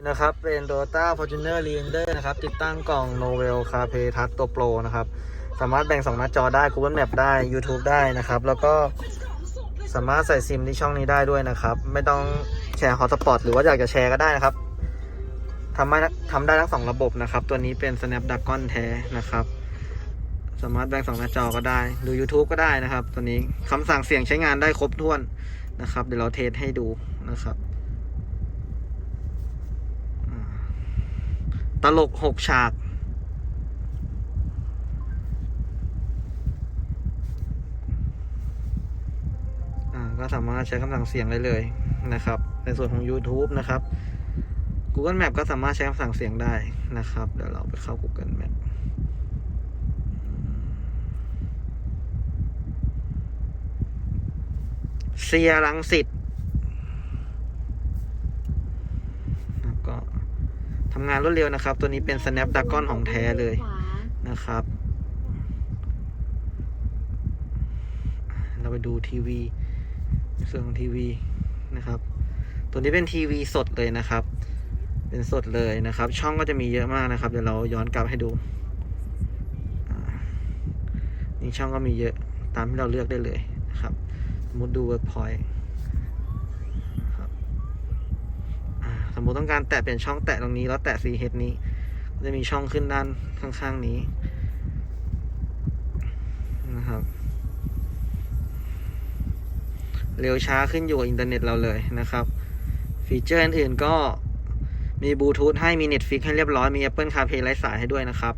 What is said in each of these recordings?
นะครับเป็น Toyota Fortuner Leander นะครับ ติดตั้งกล่อง Novel CarPlay Touch ตัว Pro นะครับ สามารถแบ่ง 2 หน้าจอได้ Google Map ได้ YouTube ได้นะครับ แล้วก็สามารถใส่ซิมที่ช่องนี้ได้ด้วยนะครับ ไม่ต้องแชร์ Hotspot หรือว่าอยากจะแชร์ก็ได้นะครับทำได้ทำได้ทั้งสองระบบนะครับ ตัวนี้เป็น Snapdragon แท้นะครับ สามารถแบ่งสองหน้าจอก็ได้ ดู YouTube ก็ได้นะครับ ตัวนี้คำสั่งเสียงใช้งานได้ครบถ้วนนะครับ เดี๋ยวเราเทสให้ดูนะครับ ตลกหกฉากอ่าก็สามารถใช้คำสั่งเสียงได้เลยนะครับ ในส่วนของ YouTube นะครับ Google Map ก็สามารถใช้คำสั่งเสียงได้นะครับ เดี๋ยวเราไปเข้า Google Map เซียรังสิตแล้วก็ำงานรวดเร็วนะครับ ตัวนี้เป็น Snapdragon ของแท้เลยนะครับ เราไปดูทีวี ส่วนของทีวีนะครับ ตัวนี้เป็นทีวีสดเลยนะครับ เป็นสดเลยนะครับ ช่องก็จะมีเยอะมากนะครับ เดี๋ยวเราย้อนกลับให้ดูนี่ช่องก็มีเยอะตามที่เราเลือกได้เลยนะครับ สมมติดู Workpoint ครับอ่าส มมติต้องการแตะเป็นช่องแตะตรงนี้แล้วแตะ CH นี้ จะมีช่องขึ้นด้านข้างๆนี้นะครับ เร็วช้าขึ้นอยู่กับอินเทอร์เน็ตเราเลยนะครับ ฟีเจอร์อื่นๆก็มีบลูทูธให้มี Netflix ให้เรียบร้อย มี Apple CarPlay ไร้สายให้ด้วยนะครับ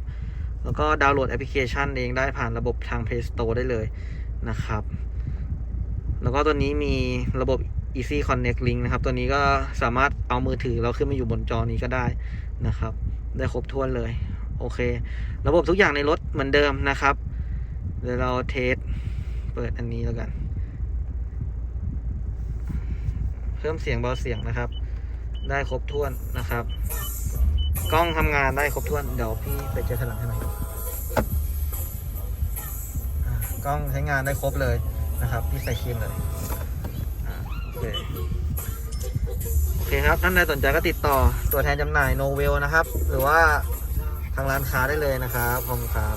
แล้วก็ดาวน์โหลดแอปพลิเคชันเองได้ผ่านระบบทาง Play Store ได้เลยนะครับ แล้วก็ตัวนี้มีระบบ Easy Connect Link นะครับ ตัวนี้ก็สามารถเอามือถือเราขึ้นมาอยู่บนจอนี้ก็ได้นะครับ ได้ครบถ้วนเลย โอเค ระบบทุกอย่างในรถเหมือนเดิมนะครับ เดี๋ยวเราเทส เปิดอันนี้แล้วกัน เพิ่มเสียงเบาเสียงนะครับ ได้ครบถ้วนนะครับ กล้องทำงานได้ครบถ้วน เดี๋ยวพี่ไปเจอถลังให้หน่อยกล้องใช้งานได้ครบเลยนะครับ พี่ใส่ครีมเลย โอเคครับ ท่านใดสนใจก็ติดต่อตัวแทนจำหน่ายโนเวลนะครับ หรือว่าทางร้านค้าได้เลยนะครับ ขอบคุณครับ